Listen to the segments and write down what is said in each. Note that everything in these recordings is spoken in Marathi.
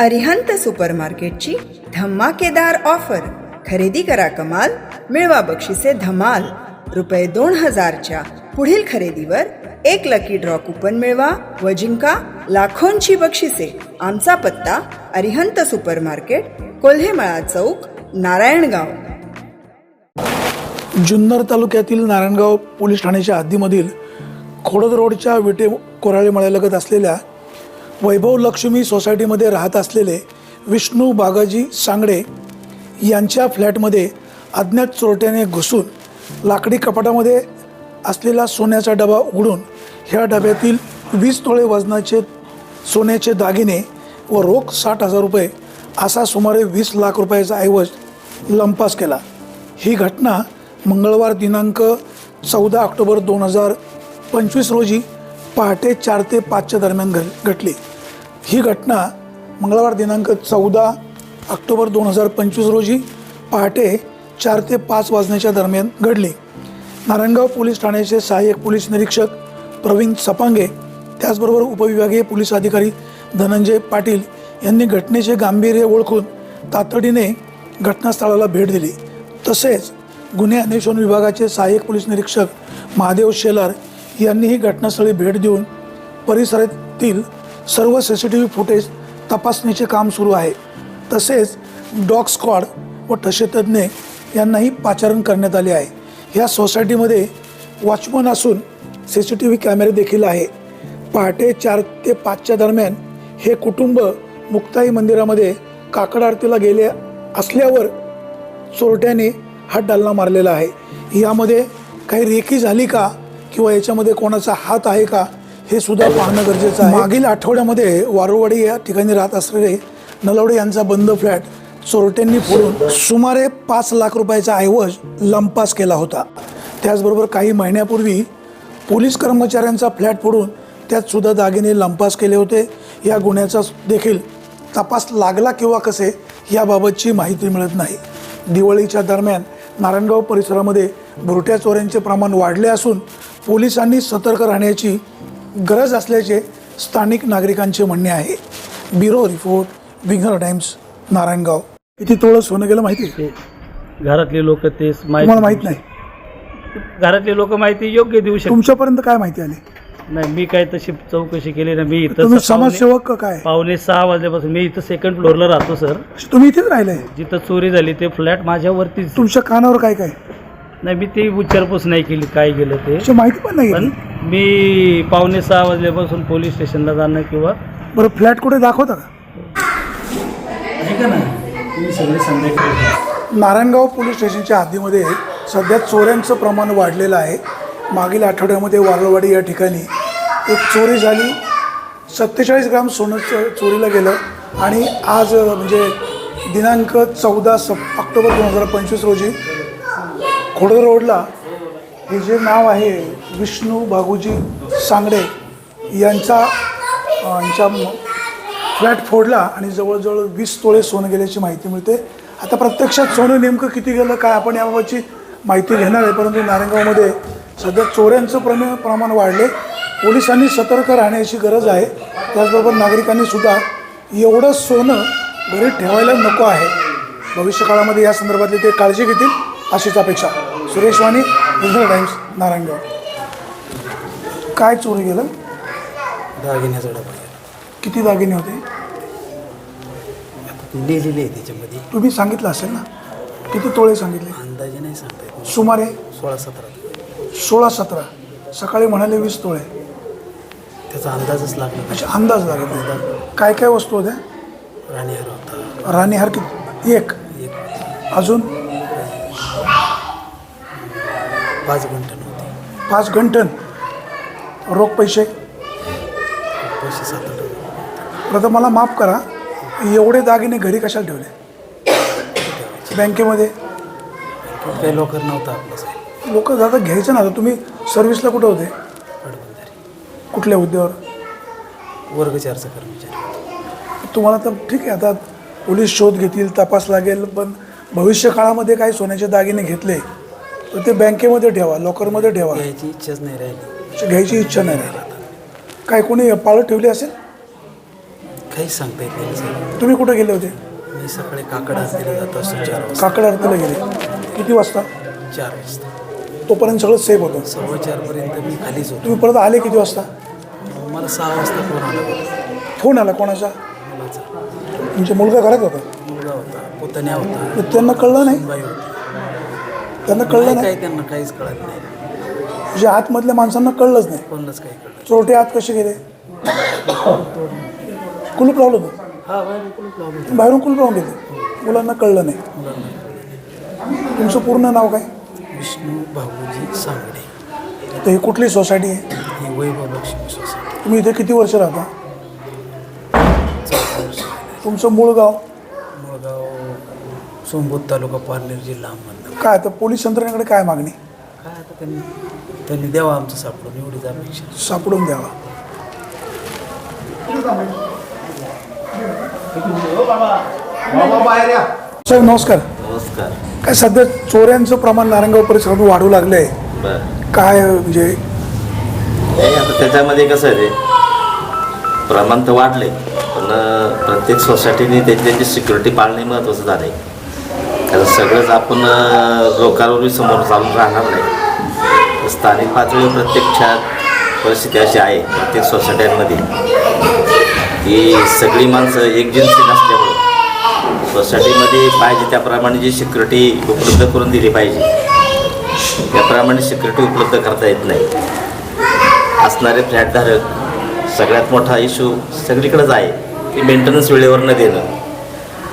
अरिहंत सुपरमार्केटची धमाकेदार ऑफर. खरेदी करा कमाल मिळवा बक्षिसे धमाल. रुपये दोन हजारच्या पुढील खरेदीवर एक लकी ड्रॉ कुपन मिळवा व जिंका लाखोंची बक्षिसे. आमचा पत्ता अरिहंत सुपरमार्केट कोल्हेमळा चौक नारायणगाव. जुन्नर तालुक्यातील नारायणगाव पोलीस ठाण्याच्या हद्दीमधील खोडद रोडच्या विटे कोराळे मळ्यालगत असलेल्या वैभव लक्ष्मी सोसायटीमध्ये राहत असलेले विष्णू बागाजी सांगडे यांच्या फ्लॅटमध्ये अज्ञात चोरट्याने घुसून लाकडी कपाटामध्ये असलेला सोन्याचा डबा उघडून ह्या डब्यातील वीस तोळे वजनाचे सोन्याचे दागिने व रोख साठ हजार रुपये असा सुमारे वीस लाख रुपयाचा ऐवज लंपास केला. ही घटना मंगळवार दिनांक चौदा ऑक्टोबर दोन हजार पंचवीस रोजी पहाटे चार ते पाचच्या दरम्यान घ घटली. ही घटना मंगळवार दिनांक चौदा ऑक्टोबर दोन हजार पंचवीस रोजी पहाटे चार ते पाच वाजण्याच्या दरम्यान घडली. नारायणगाव पोलीस ठाण्याचे सहाय्यक पोलीस निरीक्षक प्रवीण सपांगे त्याचबरोबर उपविभागीय पोलीस अधिकारी धनंजय पाटील यांनी घटनेचे गांभीर्य ओळखून तातडीने घटनास्थळाला भेट दिली. तसेच गुन्हे अन्वेषण विभागाचे सहाय्यक पोलीस निरीक्षक महादेव शेलार यांनीही घटनास्थळी भेट देऊन परिसरातील सर्व C C T V footage तपासणीचे काम सुरू आहे. तसेच डॉग स्क्वॉड व ठसेतज्ञ यांनाही पाचारण करण्यात आले आहे. ह्या सोसायटीमध्ये वॉचमन असून सी सी टी व्ही कॅमेरे देखील आहे. पहाटे चार ते पाचच्या दरम्यान हे कुटुंब मुक्ताई मंदिरामध्ये काकड आरतीला गेले असल्यावर चोरट्याने हा डल्ला मारलेला आहे. यामध्ये काही रेखी झाली का किंवा याच्यामध्ये कोणाचा हात आहे का हे सुद्धा पाहणं गरजेचं आहे. मागील आठवड्यामध्ये वारुवाडी या ठिकाणी राहत असलेले नलवडे यांचा बंद फ्लॅट चोरट्यांनी फोडून सुमारे पाच लाख रुपयाचा ऐवज लंपास केला होता. त्याचबरोबर काही महिन्यापूर्वी पोलीस कर्मचाऱ्यांचा फ्लॅट फोडून त्यात सुद्धा दागिने लंपास केले होते. या गुन्ह्याचा देखील तपास लागला किंवा कसे याबाबतची माहिती मिळत नाही. दिवाळीच्या दरम्यान नारायणगाव परिसरामध्ये भुरट्या चोऱ्यांचे प्रमाण वाढले असून पोलिसांनी सतर्क राहण्याची गरज असल्याचे स्थानिक नागरिकांचे म्हणणे आहे. Bureau report Winger Times Narayangaon. किती तोळं सोनं गेलं माहिती आहे? ते घरातले लोक ते तुम्हाला माहीत नाही? घरातले लोक माहिती योग्य देऊ शकतात. तुमच्यापर्यंत काय माहिती आली? नाही मी काय तशी चौकशी केली नाही. मी इथं तुम्ही स- पावणे- समाजसेवक का काय? पावणे सहा वाजल्यापासून मी इथं सेकंड फ्लोअरला राहतो सर तुम्ही इथेच राहिलाय? जिथं चोरी झाली ते फ्लॅट माझ्यावरतीच तुमच्या कानावर काय काय? नाही मी ते विचारपूस नाही केली काय गेलं ते. माहिती पण नाही पण. मी पावणे सहा वाजल्यापासून पोलीस स्टेशनला जाणं किंवा बरं फ्लॅट कुठे दाखवता का? ऐका ना तुम्ही सगळे संध्याकाळी नारायणगाव पोलीस स्टेशनच्या हद्दीमध्ये सध्या चोऱ्यांचं प्रमाण वाढलेलं आहे. मागील आठवड्यामध्ये वारळवाडी या ठिकाणी एक चोरी झाली. सत्तेचाळीस ग्राम सोनं च- चोरीला गेलं आणि आज अ, म्हणजे दिनांक चौदा सप ऑक्टोबर दोन हजार पंचवीस रोजी खोडर रोडला हे जे नाव आहे विष्णू बागूजी सांगडे यांचा यांच्या फ्लॅट फोडला आणि जवळजवळ वीस तोळे सोनं गेल्याची माहिती मिळते. आता प्रत्यक्षात सोनं नेमकं किती गेलं काय आपण याबाबतची माहिती घेणार आहे परंतु नारायणगावमध्ये सध्या चोऱ्यांचं प्रमे प्रमाण वाढले. पोलिसांनी सतर्क राहण्याची गरज आहे. त्याचबरोबर नागरिकांनी सुद्धा एवढं सोनं घरी ठेवायला नको आहे. भविष्यकाळामध्ये या संदर्भातली ते काळजी घेतील अशीच अपेक्षा. सुरेश वाणी रिझर्व टाइम्स नारायणगाव काय चोरी गेलं दागिन्याचा डबा. किती दागिने होते? लिहिलेली आहे त्याच्यामध्ये. तुम्ही सांगितलं असेल ना? किती तोळे सांगितले? अंदाजे नाही सांगता सुमारे? सोळा सतरा. सोळा सतरा. सकाळी म्हणाले वीस तोळे. त्याचा अंदाजच लागला असे अंदाज लागेल काय काय वस्तू होत्या? राणीहार होता. राणीहार किती? एक. अजून? पाच घंटन होते पाच घंटन रोख पैसे? पैसे सात. प्रथम मला माफ करा. एवढे दागिने घरी कशाला ठेवले? बँकेमध्ये? काही लवकर नव्हता आपला लोक दादा घ्यायचं ना तुम्ही सर्व्हिसला कुठं होते? कुठल्या हुद्द्यावर वर्ग चारचा कर्मचारी तुम्हाला तर ठीक आहे. आता पोलीस शोध घेतील तपास लागेल पण भविष्य काळामध्ये काय सोन्याचे दागिने घेतले तर ते बँकेमध्ये ठेवा लॉकरमध्ये ठेवा. घ्यायची इच्छाच नाही राहिली. घ्यायची इच्छा नाही राहिली काय कोणी पाळत ठेवली असेल? काहीच सांगता येत नाही साहेब तुम्ही कुठे गेले होते? मी सकाळी काकड आरतीला जात असतो चार वाजता. काकड आरतीला गेले. किती वाजता? चार वाजता. तोपर्यंत सगळं सेफ होतं. सव्वा चारपर्यंत मी खालीच होतो. तुम्ही परत आले किती वाजता? मला सहा वाजता फोन आला. फोन आला कोणाचा? मुलाचा. तुमचा मुलगा घरात होता? मुलगा होता पुतण्या होता. तर त्यांना कळलं नाही? बाई होती. त्यांना कळलं नाही त्यांना काहीच कळत नाही. म्हणजे आतमधल्या माणसांना कळलंच नाही. कोणालाच काही कळत चोरटे आत कसे गेले? कुलूप लावलं होतं. हा बाहेर कुलूप लावलं बाहेरून कुलूप लावून गेले मुलांना कळलं नाही. मुलांना तुमचं पूर्ण नाव काय? विष्णू भाऊजी सांगडे. तर ही कुठली सोसायटी आहे? ही वैभव लक्ष्मी सोसायटी. तुम्ही इथे किती वर्ष राहता? तुमचं मूळ गाव? सोमबूत तालुका पारनेर जिल्हा अहमदनगर. काय तर पोलीस यंत्रणेकडे काय मागणी? काय आता त्यांनी त्यांनी द्यावा आमचं सापडून एवढीच अपेक्षा. सापडून द्यावा. साहेब नमस्कार. नमस्कार. काय सध्या चोऱ्यांचं प्रमाण नारायणगाव परिसरात वाढू लागलं आहे बर. काय म्हणजे? नाही आता त्याच्यामध्ये कसं आहे ते प्रमाण तर वाढले पण अं, प्रत्येक सोसायटीने त्याची त्याची सिक्युरिटी पाळणे महत्त्वाचं झालं आहे कारण सगळंच आपण लोकांवरही समोर चालून राहणार नाही. स्थानिक पातळीवर प्रत्यक्षात परिस्थिती अशी आहे प्रत्येक सोसायट्यांमध्ये की सगळी माणसं एकजिन्सी नसल्यामुळं सोसायटीमध्ये पाहिजे त्याप्रमाणे जी सिक्युरिटी उपलब्ध करून दिली पाहिजे त्याप्रमाणे सिक्युरिटी उपलब्ध करता येत नाही. असणारे फ्लॅटधारक सगळ्यात मोठा इश्यू सगळीकडेच आहे की मेंटेनन्स वेळेवर न देणं.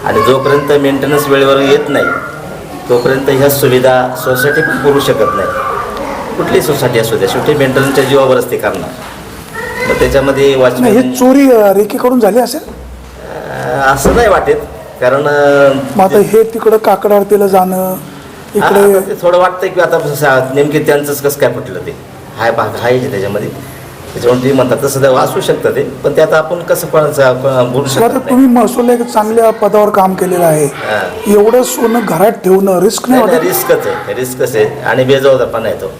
आणि जोपर्यंत मेंटेनन्स वेळेवर येत नाही तोपर्यंत ह्या सुविधा सोसायटी पण पुरू शकत नाही. कुठलीही सोसायटी असू द्या शेवटी मेंटेनन्सच्या जीवावरच ते करणार मग त्याच्यामध्ये नाही वॉचमॅन हे चोरी रेकीकडून झाली असेल? असं नाही वाटत कारण आता हे तिकडं काकड आरतीला जाणं इकडे थोडं वाटतंय की आता नेमके त्यांचंच कसं काय पटलं ते. हाय भाग आहे त्याच्यामध्ये. त्याच्यामुळे ते म्हणतात तसं ते असू शकतं ते पण ते आता आपण कसं कोणाचं कोणा- बोलू तर शकत आता तुम्ही महसूल एक चांगल्या पदावर काम केलेलं आहे. एवढं सोनं घरात ठेवणं रिस्क नाही वाटत? रिस्कच आहे रिस्कच आहे. आणि बेजबाबदारपणा आहे तो.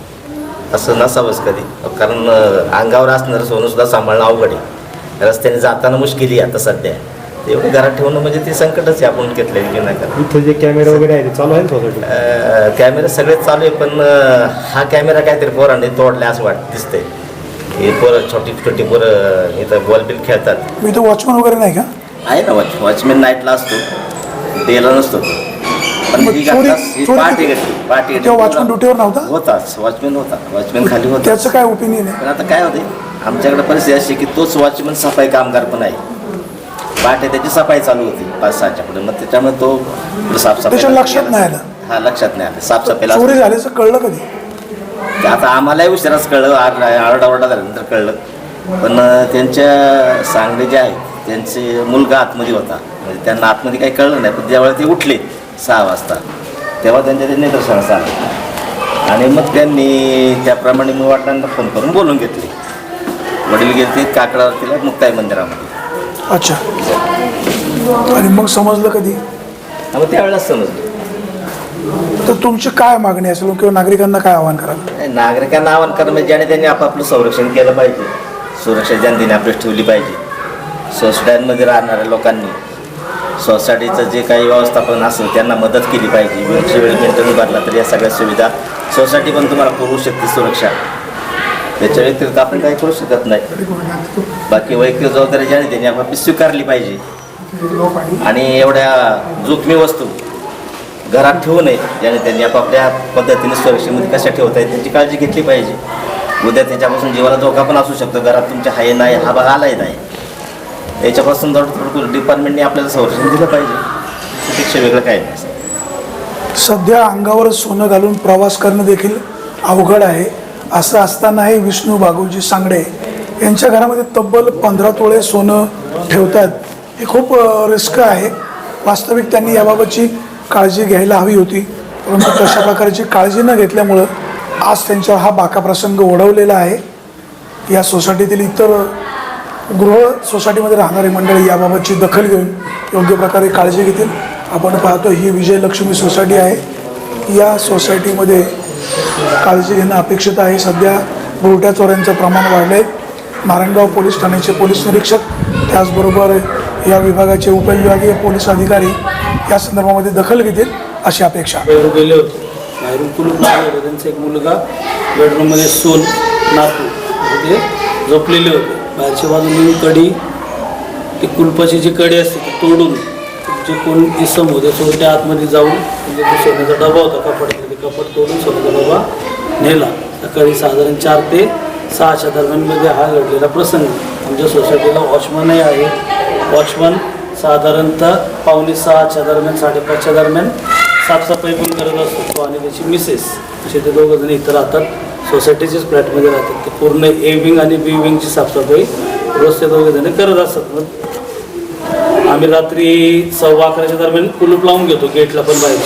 असं नसावंच कधी. कारण अं, अंगावर असणारं सोनं सुद्धा सांभाळणं अवघड आहे. रस्त्याने जाताना मुश्किली आहे आता सध्या. ते एवढं घरात ठेवणं म्हणजे ते संकटच आहे आपण घेतलेलं की नाही का इथे जे कॅमेरे वगैरे आहे ते चालू आहे ना सोसायटी कॅमेरे सगळे चालू आहे पण अं, हा कॅमेरा काहीतरी पोरांनी तोडला असं वाट दिसतंय. हे पोरं छोटी छोटी पोरं इथं बॉल बिल खेळतात. मी इथं वॉचमन वगैरे नाही का? आहे ना वॉच वॉचमॅन नाईटला असतो. डेला नसतो. पण मग ही चोरी- घटना ही चोरी पहाटे किती- घडली पहाटे घडली. तेव्हा वॉचमन ड्युटीवर नव्हता? होताच वॉचमॅन होता. वॉचमॅन खाली होता त्याचं काय ओपिनियन आहे? पण आता काय होते आमच्याकडे परिस्थिती अशी की तोच वॉचमॅन सफाई कामगार पण आहे. पहाटे त्याची सफाई चालू होती पाच सहाच्या पुढे. मग त्याच्यामुळे तो साफसफाई त्याच्या लक्षात नाही आलं. हा लक्षात नाही आलं. साफसफाईला चोरी झाल्याचं कळलं कधी? ते आता आम्हालाही उशिराच कळलं आर- आरडाओरडा झाल्यानंतर कळलं. पण त्यांच्या सांगडे जे आहेत त्यांचे मुलगा आतमध्ये होता. म्हणजे त्यांना आतमध्ये काही कळलं नाही पण ज्यावेळेला ते उठले सहा वाजता तेव्हा त्यांच्या ते निदर्शनास आलं. आणि मग त्यांनी त्याप्रमाणे मी वडिलांना फोन करून बोलून घेतले. वडील गेले ते काकडावरतीला मुक्ताई मंदिरामध्ये. अच्छा. आणि मग समजलं कधी? मग त्यावेळेलाच समजलं. तर तुमची काय मागणी असेल किंवा नागरिकांना काय आव्हान कराल? नाही, नागरिकांना आवाहन करणं म्हणजे ज्याने त्यांनी आपापलं संरक्षण केलं पाहिजे. सुरक्षा जनतेने आपली ठेवली पाहिजे. सोसायट्यांमध्ये राहणाऱ्या लोकांनी सोसायटीचं जे काही व्यवस्थापन असेल त्यांना मदत केली पाहिजे. वेळच्या वेळी मेंटेनन्स भरला तर या सगळ्या सुविधा सोसायटी पण तुम्हाला पुरवू शकते सुरक्षा. त्याच्या व्यतिरिक्त आपण काही करू शकत नाही. बाकी वैयक्तिक जबाबदारी ज्याने त्यांनी आपापली स्वीकारली पाहिजे. आणि एवढ्या जोखमी वस्तू घरात ठेवू नये. ज्याने त्यांनी आपापल्या पद्धतीने सुरक्षेमध्ये कशा ठेवता येईल त्यांची काळजी घेतली पाहिजे. उद्या त्याच्यापासून जीवाला धोका पण असू शकतो. घरात तुमच्या हाय नाही हा भाग आलाय नाही. याच्यापासून थोडं डिपार्टमेंटने आपल्याला संरक्षण दिलं पाहिजे. त्यापेक्षा वेगळं काय नाही. सध्या अंगावर सोनं घालून प्रवास करणं देखील अवघड आहे. असं असतानाही विष्णू बागुलजी सांगडे यांच्या घरामध्ये तब्बल पंधरा तोळे सोनं ठेवतात हे खूप रिस्क आहे. वास्तविक त्यांनी याबाबतची काळजी घ्यायला हवी होती. परंतु तशा प्रकारची काळजी न घेतल्यामुळं आज त्यांच्यावर हा बाका प्रसंग ओढवलेला आहे. या सोसायटीतील इतर गृह सोसायटीमध्ये राहणारी मंडळी याबाबतची दखल घेऊन योग्य प्रकारे काळजी घेतील. आपण पाहतो ही विजयलक्ष्मी सोसायटी आहे. या सोसायटीमध्ये काळजी घेणं अपेक्षित आहे. सध्या बुरट्या चोऱ्यांचं प्रमाण वाढलं आहे नारायणगाव पोलीस ठाण्याचे पोलीस निरीक्षक त्याचबरोबर या विभागाचे उपविभागीय पोलीस अधिकारी या संदर्भामध्ये दखल घेतील अशी अपेक्षा. बाहेरून गेले होते. बाहेरून कुलूप लावलं त्यांचा एक मुलगा बेडरूममध्ये सून नातू ते झोपलेले होते. बाहेरच्या बाजूने कडी ती कुलपाची जी कडी असते ती तोडून जे कोण इसम होते सोडते आतमध्ये जाऊन म्हणजे तो सोन्याचा डबा होता कपाटातला ते कपाट तोडून सोन्याचा डबा नेला. सकाळी साधारण चार ते सहाच्या दरम्यानमध्ये हा घडलेला प्रसंग. आमच्या सोसायटीला वॉचमनही आहे. वॉचमन साधारणतः पावणे सहाच्या दरम्यान साडेपाचच्या दरम्यान साफसफाई पण करत असतो तो आणि त्याची मिसेस असे ते दोघं जण इथं राहतात. सोसायटीच्याच फ्लॅटमध्ये राहतात. ते पूर्ण ए विंग आणि बी विंगची साफसफाई रोज ते दोघे जण करत असतात. मग आम्ही रात्री सव्वा अकराच्या दरम्यान कुलूप लावून घेतो. गेटला पण बाहेर.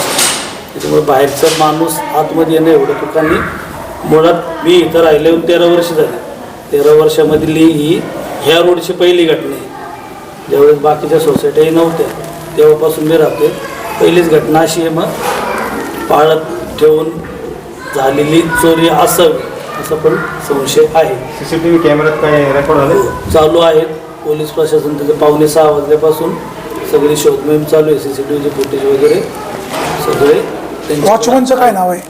त्याच्यामुळे बाहेरचा माणूस आतमध्ये येणं एवढं ठिकाणी मुळात मी इथं राहिले तेरा वर्ष झाली. तेरा वर्षामधली ही ह्या रोडची पहिली घटना ज्यावेळेस बाकीच्या सोसायट्याही नव्हत्या तेव्हापासून मी राहते पहिलीच घटना अशी आहे मग पाळत ठेवून झालेली चोरी असावी असं पण संशय आहे. सीसीटीव्ही कॅमेऱ्यात काय रेकॉर्ड झाले? चालू आहेत पोलीस प्रशासन त्याचे पावणे सहा वाजल्यापासून सगळी शोध मोहीम चालू आहे. सी सी टी व्हीचे फुटेज वगैरे सगळे त्यांचे वॉचमनचं काय नाव आहे?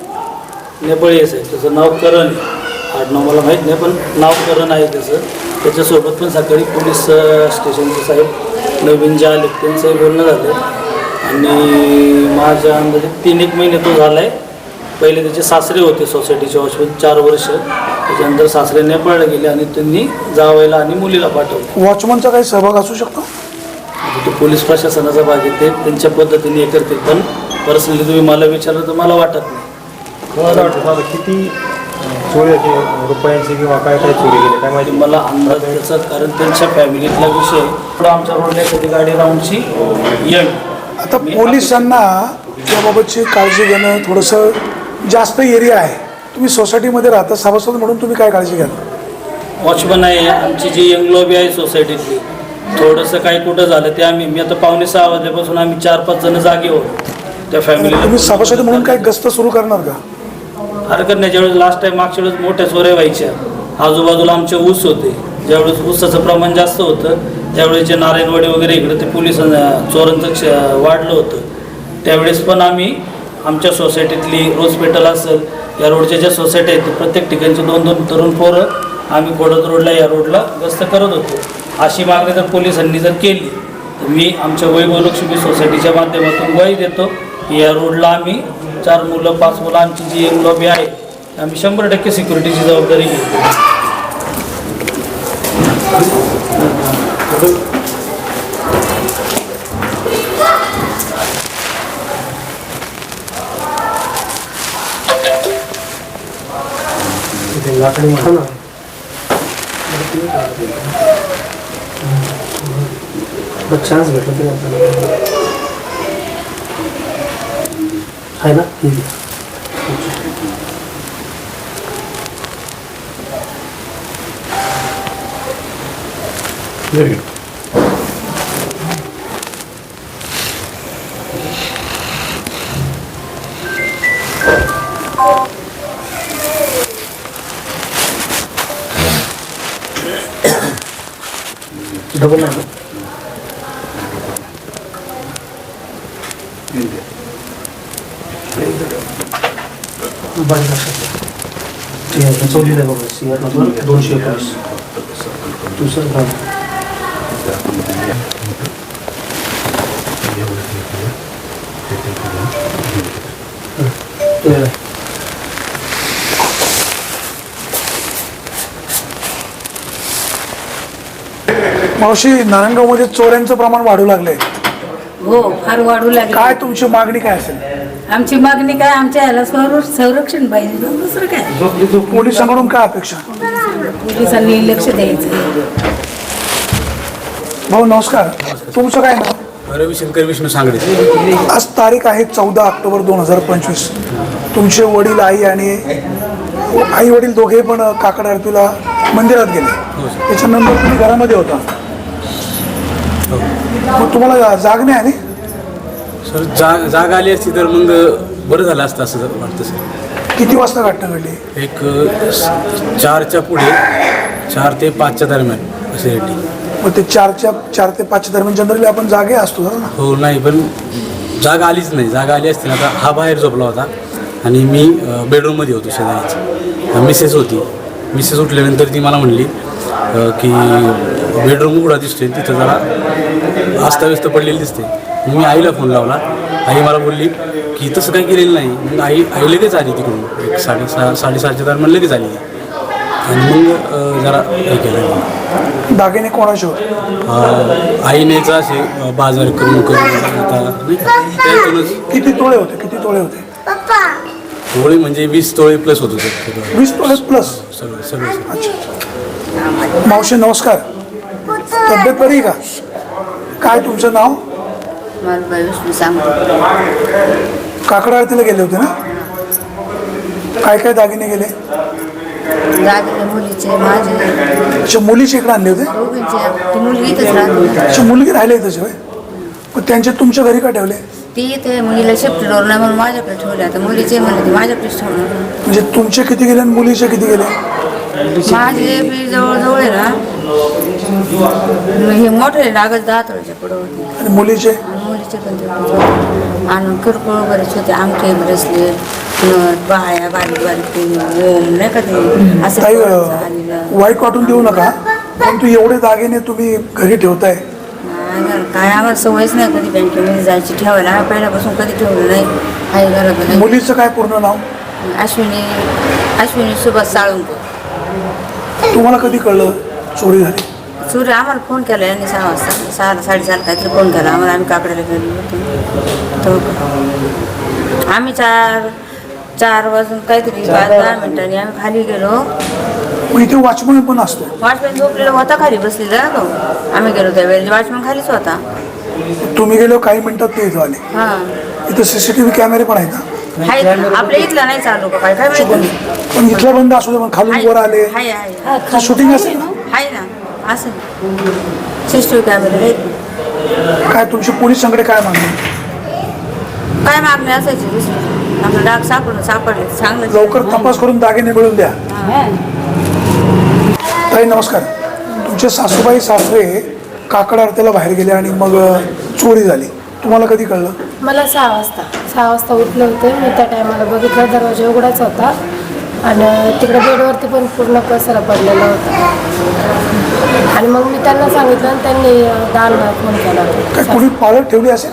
नेपाळी आहे साहेब. त्याचं नाव करण आहे. आडनाव मला माहीत नाही पण नाव करण आहे त्याचं. त्याच्यासोबत पण सकाळी पोलीस स्टेशनचे साहेब नवीन जे आले त्यांचंही बोलणं झालं आणि माझ्या अंदाजे तीन एक महिने तो झाला आहे पहिले त्याचे सासरे होते सोसायटीचे वॉचमॅन चार वर्ष. त्याच्यानंतर सासरे नेपाळला गेले आणि त्यांनी जावयाला आणि मुलीला पाठवलं. वॉचमनचा काही सहभाग असू शकतो? आता ते पोलीस प्रशासनाचा भाग येते त्यांच्या पद्धतीने हे करतील. पण पर्सनली तुम्ही मला विचारलं तर मला वाटत नाही. तुम्हाला वाटतं आता किती चोरी रुपयांची किंवा काय काय चोरी गेली काय माहिती? मला अंदाज त्याचा कारण त्यांच्या फॅमिलीतला विषय पुढं आमच्या रोडला एखादी गाडी राऊंडची यंग आता पोलिसांना याबाबतची काळजी घेणं थोडंसं जास्त एरिया आहे. तुम्ही सोसायटीमध्ये राहता सभासद म्हणून तुम्ही काय काळजी घ्याल? वॉचमन आहे आमची जी यंग लॉबी आहे सोसायटीतली थोडंसं काय कुठं झालं ते आम्ही मी आता पावणे सहा वाजल्यापासून आम्ही चार पाच जण जागे होतो त्या फॅमिलीला तुम्ही सभासद म्हणून काय गस्त सुरू करणार का? हरकत नाही. ज्यावेळेस लास्ट टाइम मागच्या वेळेस मोठ्या सोऱ्या व्हायच्या. आजूबाजूला आमचे ऊस होते. ज्यावेळेस ऊसाचं प्रमाण जास्त होतं त्यावेळेस जे नारायणवाडी वगैरे इकडे ते पोलिसांना चोरांचं क्ष वाढलं होतं. त्यावेळेस पण आम्ही आमच्या सोसायटीतली रोज पेटल असेल या रोडच्या ज्या सोसायटी आहेत प्रत्येक ठिकाणचे दोन दोन तरुण पोरं आम्ही कोडत रोडला या रोडला गस्त करत होतो. अशी मागणी जर पोलिसांनी जर केली तर मी आमच्या वैभवलक्ष्मी सोसायटीच्या माध्यमातून ग्वाही देतो. या रोडला आम्ही चार मुलं पाच मुलं आमची जी एक लॉबी आहे आम्ही शंभर टक्के सिक्युरिटीची जबाबदारी घेतो. लाकडी चान्स भेटला तरी आपल्याला आहे ना व्हेरी गुड डबल चौलीला बघा. नंबर दोनशे एकोणीस. दुसरं काम. हं. मावशी नारायणगावमध्ये चोऱ्यांचं प्रमाण वाढू लागलंय. हो फार वाढू लागले काय तुमची मागणी काय असेल? आमची मागणी काय? आमच्या ह्याला संर- संरक्षण पाहिजे. ना दुसरं काय? पोलिसांकडून काय अपेक्षा? पोलिसांनी लक्ष द्यायचं. भाऊ नमस्कार. तुमचं काय नाव? रविशंकर विष्णू सांगडे आज तारीख आहे चौदा ऑक्टोबर दोन हजार पंचवीस. तुमचे वडील आई आणि आई वडील दोघे पण काकड आरतीला मंदिरात गेले. त्याच्यानंतर तुम्ही घरामध्ये होता. मग तुम्हाला जाग नाही आली? सर जाग जाग आली असती तर मग बरं झालं असतं असं वाटतं सर. किती वाजता घटना घडली? एक अ, स- चारच्या पुढे चार ते पाचच्या दरम्यान असे रेटी मग ते चारच्या चार ते पाचच्या दरम्यान जनरली आपण जागे असतो ना हो नाही पण जागा आलीच नाही. जागा आली असती ना आता हा बाहेर झोपला होता. आणि मी अ, बेडरूममध्ये होतो शेजारीच मिसेस होती. मिसेस उठल्यानंतर ती मला म्हणली अ, की बेडरूम उघडा दिसतोय. तिथं जरा अस्ताव्यस्त पडलेली दिसते. मग मी आईला फोन लावला. आई मला बोलली की तसं काही केलेलं नाही. मग आई आई लगेच आली तिकडून. एक साडेसहा साडेसहाच्या दरम्यान लगेच आली. आणि मग जरा हे केलं. दागिने कोणाचे होते? आईनेच असे बाजार करून करून किती तोळे होते? किती तोळे होते? तोळे म्हणजे वीस तोळे प्लस होत होते. वीस तोळे प्लस सगळं सगळं अच्छा. मावशी नमस्कार. तब्येत बरी आहे का? काय तुमचं नाव? मला विष्णू सांगतो काकडा आरतीला गेले होते ना? काय काय दागिने गेले? दागिने मुलीचे माझे. अच्छा मुलीचे इकडे आणले होते? ती मुलगी इथंच राहते. अच्छा मुलगी राहिले तसे होय? मग त्यांचे तुमच्या घरी का ठेवले? ती इथे मुलीला शिफ्ट डोर नाही म्हणून माझ्याकडे ठेवले. आता मुलीचे म्हणले ती माझ्याकडेच ठेवणार. म्हणजे तुमचे किती गेले आणि मुलीचे किती गेले? माझे बी जवळजवळ आहे ना हे मोठे लागत दहा तोळ्याच्या पुढं होते आणि मुलीचे? आणि मुलीचे पण होते आणि किरकोळ बरेच होते आमटे ब्रेसलेट नथ बाळ्या बारीक बारीक ओम नाही का ते? असं कोणाचं अं, आलेलं. वाईट वाटून देऊ नका परंतु एवढे दागिने तुम्ही घरी ठेवताय. नाही, काय आम्हाला सवयच नाही कधी बँकेमध्ये जायची ठेवायला. आम्ही पहिल्यापासून कधी ठेवलं नाही. काही घरात नाही. मुलीचं काय पूर्ण नाव? अश्विनी अश्विनी सुभाष साळुंके. तुम्हाला कधी कळलं? चोरी झाली. सूर्य आम्हाला फोन केला यांनी सहा वाजता. सहा साडेसहाला काहीतरी फोन केला. आम्हाला आम्ही काकड्याला गेलो होतो. तेव्हा आम्ही चार चार वाजून काहीतरी पाच दहा मिनिटांनी आम्ही खाली गेलो. मग इथे वॉचमन पण असतो. वॉचमॅन झोपलेला होता खाली बसलेला. ना तो आम्ही गेलो त्यावेळेला वॉचमॅन खालीच होता. तुम्ही गेलो काही मिनिटात ते इथं आले. हां. इथं सीसीटीव्ही कॅमेरे पण आहेत ना? हाय आपल्या इथला नाही चालू का? काय काय माहिती? पण इथला बंद असू दे पण खालून वर आले. शूटिंग असेल ना? असं. कॅमेरे आहेत काय तुमची पोलीस संकडे काय मागणी? काय मागणी असायची दुसरी आपलं डाग सापडून सापडले. चांगलं लवकर तपास करून दागिने मिळून द्या. ताई नमस्कार. तुमचे सासूबाई सासरे काकड आरतीला बाहेर गेले आणि मग चोरी झाली. तुम्हाला कधी कळलं? मला सहा वाजता. सहा वाजता उठले होते. मी त्या टायमाला बघितलं दरवाजा उघडाच होता. आणि तिकडे बेडवरती पण पूर्ण पसरा पडलेला होता. आणि मग मी त्यांना सांगितलं आणि त्यांनी दानला फोन केला. काय होता कुणी पाळत ठेवली असेल?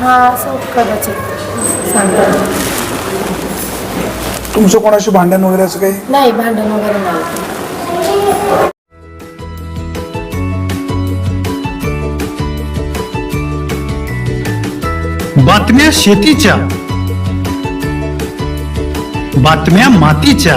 हा असं कदाचित सांगता तुमचं कोणाशी भांडण वगैरे असं काही? नाही भांडण वगैरे नाही. बातम्या शेतीच्या. बातम्या मातीच्या.